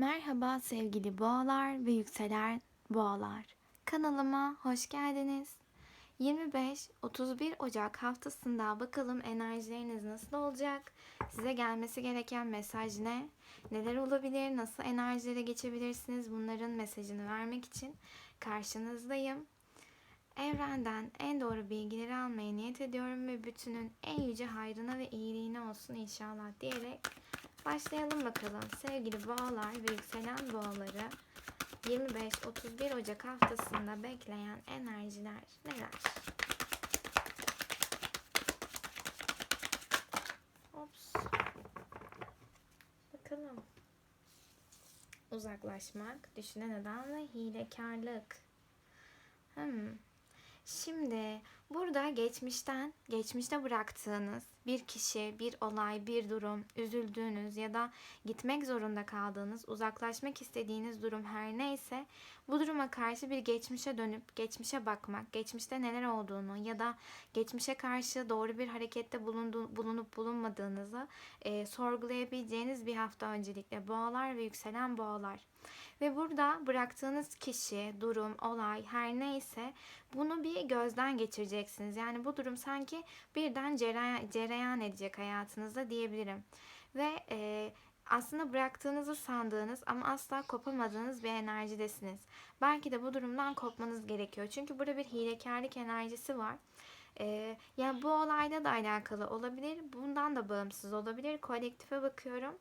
Merhaba sevgili boğalar ve yükselen boğalar. Kanalıma hoş geldiniz. 25-31 Ocak haftasında bakalım enerjileriniz nasıl olacak? Size gelmesi gereken mesaj ne? Neler olabilir? Nasıl enerjilere geçebilirsiniz? Bunların mesajını vermek için karşınızdayım. Evrenden en doğru bilgileri almaya niyet ediyorum ve bütünün en yüce hayrına ve iyiliğine olsun inşallah diyerek Başlayalım bakalım sevgili boğalar ve yükselen boğaları 25-31 Ocak haftasında bekleyen enerjiler neler? Ops. Bakalım. Uzaklaşmak, düşünen adam ve hilekarlık. Hmm. Şimdi burada geçmişten, geçmişte bıraktığınız bir kişi, bir olay, bir durum, üzüldüğünüz ya da gitmek zorunda kaldığınız, uzaklaşmak istediğiniz durum her neyse bu duruma karşı bir geçmişe dönüp geçmişe bakmak, geçmişte neler olduğunu ya da geçmişe karşı doğru bir harekette bulundu, bulunup bulunmadığınızı e, sorgulayabileceğiniz bir hafta öncelikle boğalar ve yükselen boğalar. Ve burada bıraktığınız kişi, durum, olay her neyse bunu bir gözden geçireceksiniz. Yani bu durum sanki birden cereyan, cereyan edecek hayatınızda diyebilirim. Ve e, aslında bıraktığınızı sandığınız ama asla kopamadığınız bir enerjidesiniz. Belki de bu durumdan kopmanız gerekiyor. Çünkü burada bir hilekarlık enerjisi var. Ee, yani bu olayla da alakalı olabilir. Bundan da bağımsız olabilir. Kolektife bakıyorum.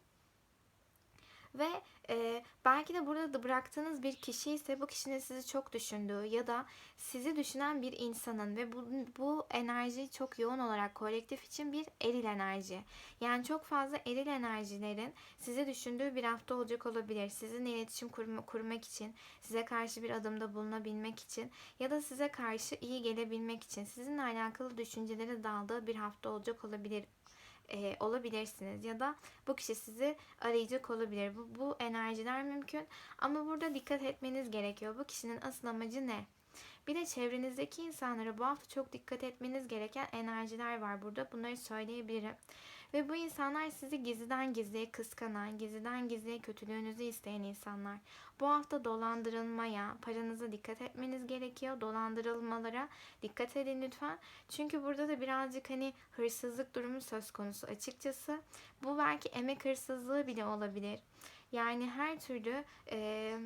Ve e, belki de burada da bıraktığınız bir kişi ise bu kişinin sizi çok düşündüğü ya da sizi düşünen bir insanın ve bu, bu enerji çok yoğun olarak kolektif için bir eril enerji. Yani çok fazla eril enerjilerin sizi düşündüğü bir hafta olacak olabilir. Sizinle iletişim kurma, kurmak için, size karşı bir adımda bulunabilmek için ya da size karşı iyi gelebilmek için sizinle alakalı düşüncelere daldığı bir hafta olacak olabilir e, olabilirsiniz ya da bu kişi sizi arayacak olabilir. Bu, bu enerjiler mümkün ama burada dikkat etmeniz gerekiyor. Bu kişinin asıl amacı ne? Bir de çevrenizdeki insanlara bu hafta çok dikkat etmeniz gereken enerjiler var burada. Bunları söyleyebilirim. Ve bu insanlar sizi gizliden gizliye kıskanan, gizliden gizliye kötülüğünüzü isteyen insanlar. Bu hafta dolandırılmaya, paranıza dikkat etmeniz gerekiyor. Dolandırılmalara dikkat edin lütfen. Çünkü burada da birazcık hani hırsızlık durumu söz konusu açıkçası. Bu belki emek hırsızlığı bile olabilir. Yani her türlü... Ee,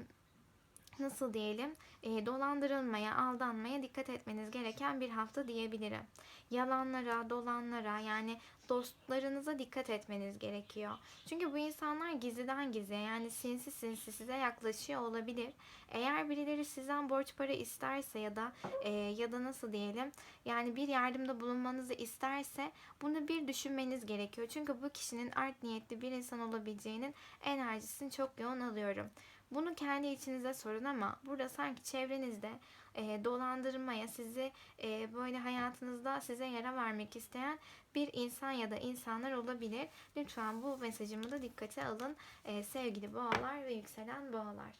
nasıl diyelim e, dolandırılmaya, aldanmaya dikkat etmeniz gereken bir hafta diyebilirim. Yalanlara, dolanlara yani dostlarınıza dikkat etmeniz gerekiyor. Çünkü bu insanlar gizliden gizliye yani sinsi sinsi size yaklaşıyor olabilir. Eğer birileri sizden borç para isterse ya da e, ya da nasıl diyelim yani bir yardımda bulunmanızı isterse bunu bir düşünmeniz gerekiyor. Çünkü bu kişinin art niyetli bir insan olabileceğinin enerjisini çok yoğun alıyorum. Bunu kendi içinize sorun ama burada sanki çevrenizde e, dolandırmaya, sizi e, böyle hayatınızda size yara vermek isteyen bir insan ya da insanlar olabilir. Lütfen bu mesajımı da dikkate alın e, sevgili boğalar ve yükselen boğalar.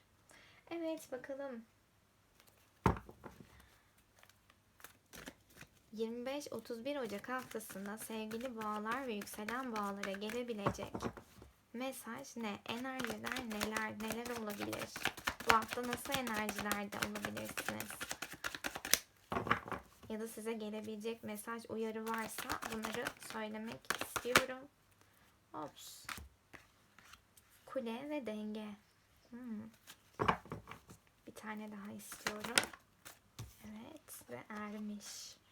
Evet bakalım. 25-31 Ocak haftasında sevgili boğalar ve yükselen boğalara gelebilecek mesaj ne? Enerjiler neler? Neler olabilir? Bu hafta nasıl enerjilerde olabilirsiniz? Ya da size gelebilecek mesaj, uyarı varsa bunları söylemek istiyorum. Ops. Kule ve denge. Hmm. Bir tane daha istiyorum. Evet ve ermiş.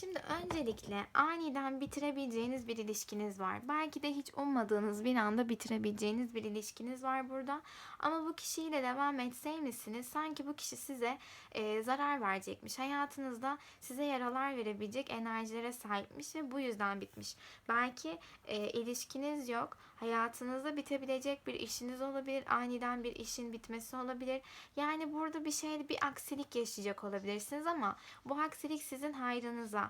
Şimdi öncelikle aniden bitirebileceğiniz bir ilişkiniz var. Belki de hiç ummadığınız bir anda bitirebileceğiniz bir ilişkiniz var burada. Ama bu kişiyle devam etseymişsiniz sanki bu kişi size e, zarar verecekmiş. Hayatınızda size yaralar verebilecek enerjilere sahipmiş ve bu yüzden bitmiş. Belki e, ilişkiniz yok. Hayatınızda bitebilecek bir işiniz olabilir. Aniden bir işin bitmesi olabilir. Yani burada bir şeyde bir aksilik yaşayacak olabilirsiniz ama bu aksilik sizin hayrınıza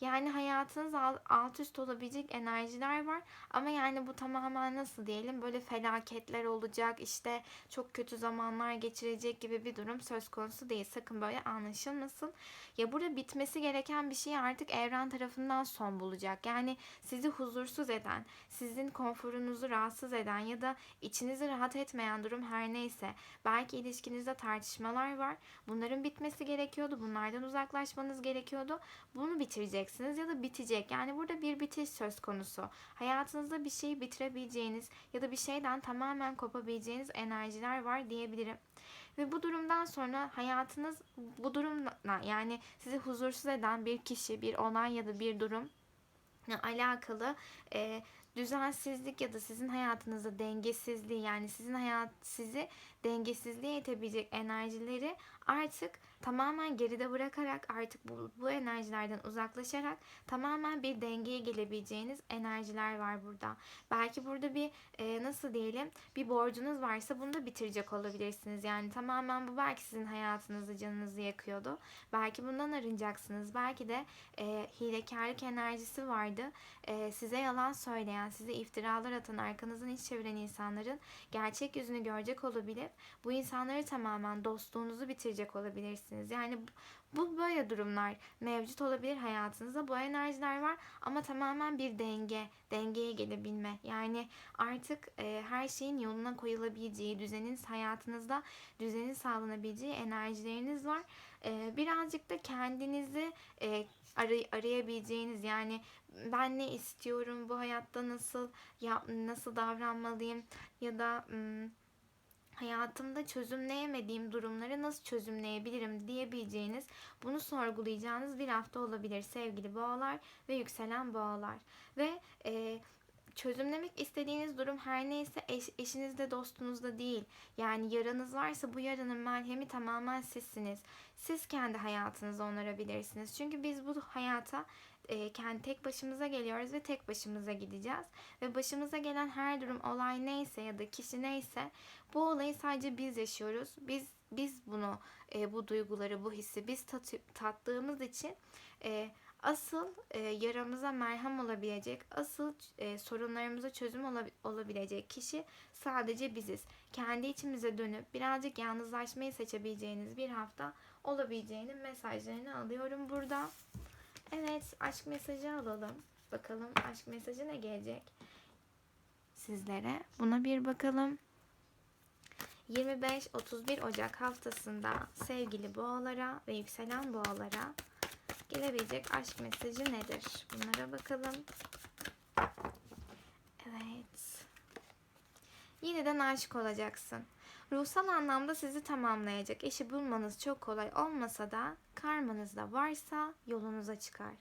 Yani hayatınız al- alt üst olabilecek enerjiler var ama yani bu tamamen nasıl diyelim böyle felaketler olacak işte çok kötü zamanlar geçirecek gibi bir durum söz konusu değil. Sakın böyle anlaşılmasın. Ya burada bitmesi gereken bir şey artık evren tarafından son bulacak. Yani sizi huzursuz eden, sizin konforunuzu rahatsız eden ya da içinizi rahat etmeyen durum her neyse. Belki ilişkinizde tartışmalar var. Bunların bitmesi gerekiyordu. Bunlardan uzaklaşmanız gerekiyordu. Bunu bitireceksiniz ya da bitecek. Yani burada bir bitiş söz konusu. Hayatınızda bir şeyi bitirebileceğiniz ya da bir şeyden tamamen kopabileceğiniz enerjiler var diyebilirim. Ve bu durumdan sonra hayatınız bu durumla yani sizi huzursuz eden bir kişi, bir olay ya da bir durum alakalı e, düzensizlik ya da sizin hayatınızda dengesizliği yani sizin hayat sizi dengesizliğe itebilecek enerjileri artık tamamen geride bırakarak artık bu, bu enerjilerden uzaklaşarak tamamen bir dengeye gelebileceğiniz enerjiler var burada. Belki burada bir e, nasıl diyelim bir borcunuz varsa bunu da bitirecek olabilirsiniz. Yani tamamen bu belki sizin hayatınızı canınızı yakıyordu. Belki bundan arınacaksınız. Belki de e, hilekarlık enerjisi vardı. E, size yalan söyleyen, size iftiralar atan, arkanızdan iş çeviren insanların gerçek yüzünü görecek olabilir. Bu insanları tamamen dostluğunuzu bitirecek olabilirsiniz. Yani bu böyle durumlar mevcut olabilir hayatınızda. Bu enerjiler var ama tamamen bir denge, dengeye gelebilme. Yani artık e, her şeyin yoluna koyulabileceği, düzenin hayatınızda düzenin sağlanabileceği enerjileriniz var. E, birazcık da kendinizi e, aray- arayabileceğiniz yani ben ne istiyorum bu hayatta nasıl yap nasıl davranmalıyım ya da ım, hayatımda çözümleyemediğim durumları nasıl çözümleyebilirim diyebileceğiniz, bunu sorgulayacağınız bir hafta olabilir sevgili boğalar ve yükselen boğalar. Ve e, çözümlemek istediğiniz durum her neyse eş, eşinizde dostunuzda değil. Yani yaranız varsa bu yaranın merhemi tamamen sizsiniz. Siz kendi hayatınızı onarabilirsiniz. Çünkü biz bu hayata e, kendi tek başımıza geliyoruz ve tek başımıza gideceğiz. Ve başımıza gelen her durum, olay neyse ya da kişi neyse bu olayı sadece biz yaşıyoruz. Biz biz bunu, e, bu duyguları, bu hissi biz tat, tattığımız için e, asıl e, yaramıza merhem olabilecek, asıl e, sorunlarımıza çözüm olabi- olabilecek kişi sadece biziz. Kendi içimize dönüp birazcık yalnızlaşmayı seçebileceğiniz bir hafta olabileceğinin mesajlarını alıyorum burada. Evet, aşk mesajı alalım. Bakalım aşk mesajı ne gelecek sizlere? Buna bir bakalım. 25-31 Ocak haftasında sevgili boğalara ve yükselen boğalara gelebilecek aşk mesajı nedir? Bunlara bakalım. Evet. Yeniden aşık olacaksın. Ruhsal anlamda sizi tamamlayacak eşi bulmanız çok kolay olmasa da karmanızda varsa yolunuza çıkar.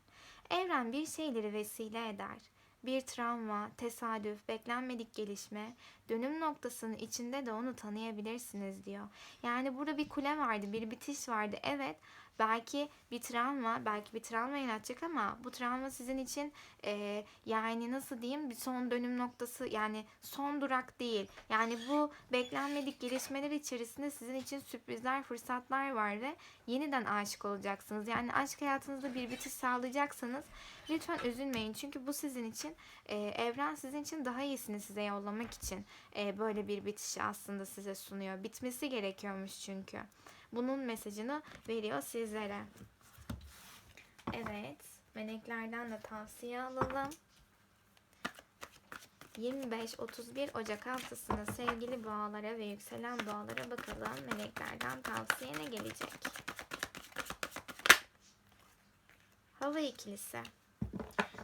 Evren bir şeyleri vesile eder. Bir travma, tesadüf, beklenmedik gelişme, dönüm noktasının içinde de onu tanıyabilirsiniz diyor. Yani burada bir kule vardı, bir bitiş vardı. Evet, belki bir travma, belki bir travma yaratacak ama bu travma sizin için e, yani nasıl diyeyim bir son dönüm noktası yani son durak değil. Yani bu beklenmedik gelişmeler içerisinde sizin için sürprizler, fırsatlar var ve yeniden aşık olacaksınız. Yani aşk hayatınızda bir bitiş sağlayacaksanız lütfen üzülmeyin. Çünkü bu sizin için e, evren sizin için daha iyisini size yollamak için e, böyle bir bitişi aslında size sunuyor. Bitmesi gerekiyormuş çünkü. Bunun mesajını veriyor sizlere. Evet. Meleklerden de tavsiye alalım. 25-31 Ocak haftasında sevgili boğalara ve yükselen boğalara bakalım meleklerden tavsiye ne gelecek? Hava ikilisi.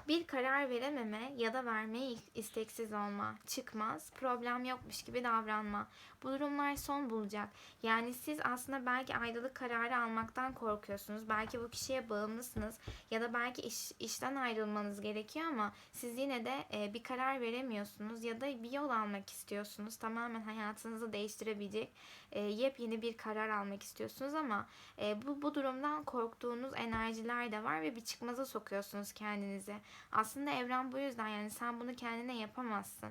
Bir karar verememe ya da vermeye isteksiz olma, çıkmaz, problem yokmuş gibi davranma. Bu durumlar son bulacak. Yani siz aslında belki ayrılık kararı almaktan korkuyorsunuz. Belki bu kişiye bağımlısınız ya da belki iş, işten ayrılmanız gerekiyor ama siz yine de e, bir karar veremiyorsunuz ya da bir yol almak istiyorsunuz. Tamamen hayatınızı değiştirebilecek e, yepyeni bir karar almak istiyorsunuz ama e, bu bu durumdan korktuğunuz enerjiler de var ve bir çıkmaza sokuyorsunuz kendinizi. Aslında evren bu yüzden yani sen bunu kendine yapamazsın.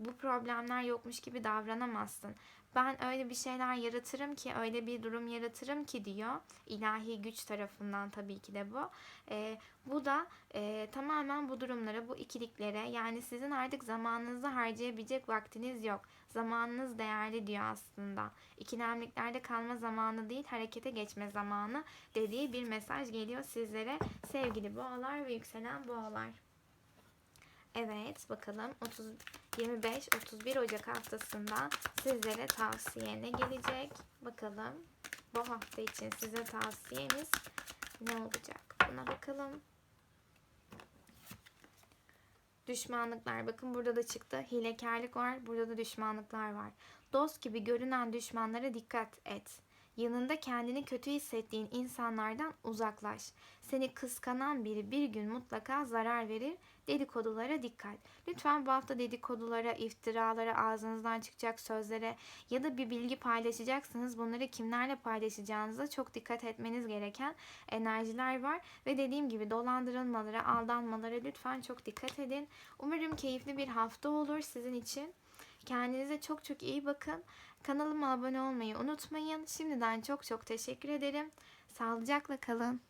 bu problemler yokmuş gibi davranamazsın. Ben öyle bir şeyler yaratırım ki, öyle bir durum yaratırım ki diyor. İlahi güç tarafından tabii ki de bu. Ee, bu da e, tamamen bu durumlara, bu ikiliklere yani sizin artık zamanınızı harcayabilecek vaktiniz yok. Zamanınız değerli diyor aslında. İkilemliklerde kalma zamanı değil, harekete geçme zamanı dediği bir mesaj geliyor sizlere sevgili boğalar ve yükselen boğalar. Evet bakalım 30 25 31 Ocak haftasında sizlere tavsiye ne gelecek? Bakalım bu hafta için size tavsiyeniz ne olacak? Buna bakalım. Düşmanlıklar. Bakın burada da çıktı. Hilekarlık var. Burada da düşmanlıklar var. Dost gibi görünen düşmanlara dikkat et. Yanında kendini kötü hissettiğin insanlardan uzaklaş. Seni kıskanan biri bir gün mutlaka zarar verir. Dedikodulara dikkat. Lütfen bu hafta dedikodulara, iftiralara, ağzınızdan çıkacak sözlere ya da bir bilgi paylaşacaksınız. Bunları kimlerle paylaşacağınıza çok dikkat etmeniz gereken enerjiler var. Ve dediğim gibi dolandırılmalara, aldanmalara lütfen çok dikkat edin. Umarım keyifli bir hafta olur sizin için. Kendinize çok çok iyi bakın. Kanalıma abone olmayı unutmayın. Şimdiden çok çok teşekkür ederim. Sağlıcakla kalın.